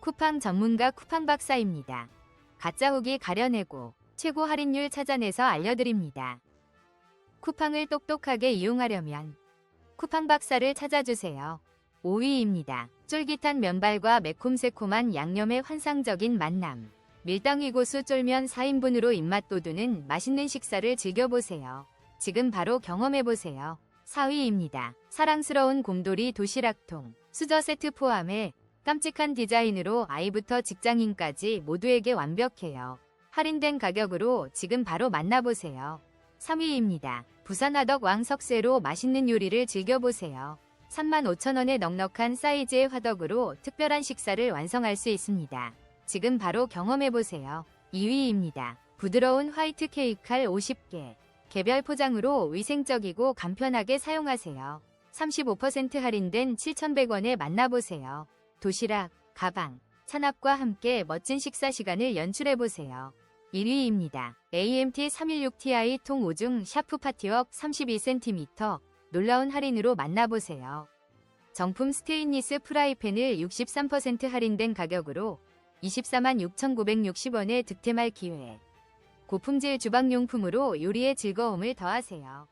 쿠팡 전문가 쿠팡 박사입니다. 가짜 후기 가려내고 최고 할인율 찾아내서 알려드립니다. 쿠팡을 똑똑하게 이용하려면 쿠팡 박사를 찾아주세요. 5위입니다. 쫄깃한 면발과 매콤새콤한 양념의 환상적인 만남. 밀당이 고수 쫄면 4인분으로 입맛 돋우는 맛있는 식사를 즐겨보세요. 지금 바로 경험해보세요. 4위입니다. 사랑스러운 곰돌이 도시락통. 수저 세트 포함해 깜찍한 디자인으로 아이부터 직장인까지 모두에게 완벽해요. 할인된 가격으로 지금 바로 만나보세요. 3위입니다. 부산 화덕 왕석쇠로 맛있는 요리를 즐겨보세요. 35,000원의 넉넉한 사이즈의 화덕으로 특별한 식사를 완성할 수 있습니다. 지금 바로 경험해보세요. 2위입니다. 부드러운 화이트 케이크 칼 50개. 개별 포장으로 위생적이고 간편하게 사용하세요. 35% 할인된 7,100원에 만나보세요. 도시락, 가방, 찬압과 함께 멋진 식사 시간을 연출해보세요. 1위입니다. AMT 316ti 통 5중 샤프 파티웍 32cm 놀라운 할인으로 만나보세요. 정품 스테인리스 프라이팬을 63% 할인된 가격으로 24만 6,960원에 득템할 기회. 고품질 주방용품으로 요리의 즐거움을 더하세요.